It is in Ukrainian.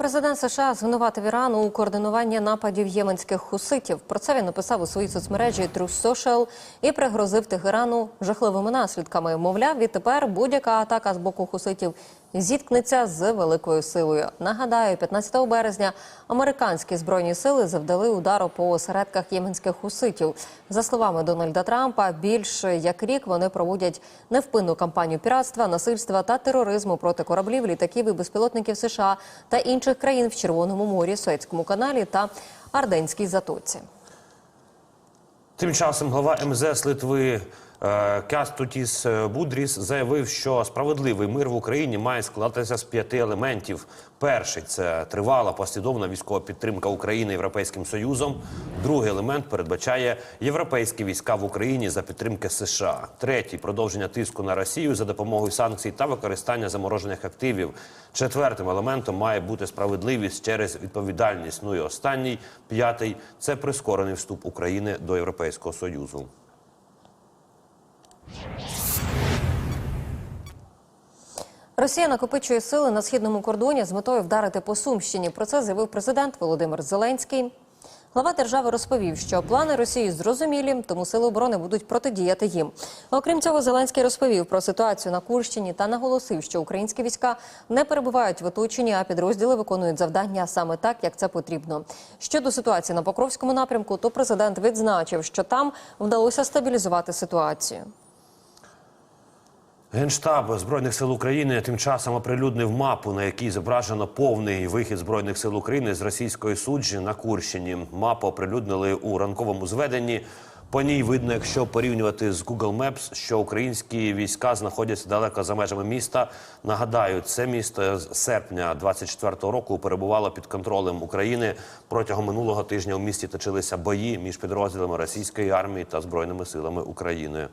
Президент США звинуватив Іран у координуванні нападів єменських хуситів. Про це він написав у своїй соцмережі Truth Social і пригрозив Тегерану жахливими наслідками. Мовляв, відтепер будь-яка атака з боку хуситів зіткнеться з великою силою. Нагадаю, 15 березня американські збройні сили завдали удару по осередках єменських хуситів. За словами Дональда Трампа, більш як рік вони проводять невпинну кампанію піратства, насильства та тероризму проти кораблів, літаків і безпілотників США та інших країн в Червоному морі, Суецькому каналі та Арденській затоці. Тим часом глава МЗС Литви е, Кястутіс Будріс заявив, що справедливий мир в Україні має складатися з п'яти елементів. Перший це тривала послідовна військова підтримка України Європейським Союзом. Другий елемент передбачає європейські війська в Україні за підтримки США. Третій продовження тиску на Росію за допомогою санкцій та використання заморожених активів. Четвертим елементом має бути справедливість через відповідальність. Ну і останній п'ятий це прискорений вступ України до Європейського союзу. Росія накопичує сили на східному кордоні з метою вдарити по Сумщині. Про це заявив президент Володимир Зеленський. Глава держави розповів, що плани Росії зрозумілі, тому сили оборони будуть протидіяти їм. Окрім цього, Зеленський розповів про ситуацію на Курщині та наголосив, що українські війська не перебувають в оточенні, а підрозділи виконують завдання саме так, як це потрібно. Щодо ситуації на Покровському напрямку, то президент відзначив, що там вдалося стабілізувати ситуацію. Генштаб збройних сил України тим часом оприлюднив мапу, на якій зображено повний вихід збройних сил України з російської суджі на Курщині. Мапу оприлюднили у ранковому зведенні. По ній видно, якщо порівнювати з Google Maps, що українські війська знаходяться далеко за межами міста. Нагадаю, це місто з серпня 24-го року перебувало під контролем України. Протягом минулого тижня у місті точилися бої між підрозділами російської армії та збройними силами України.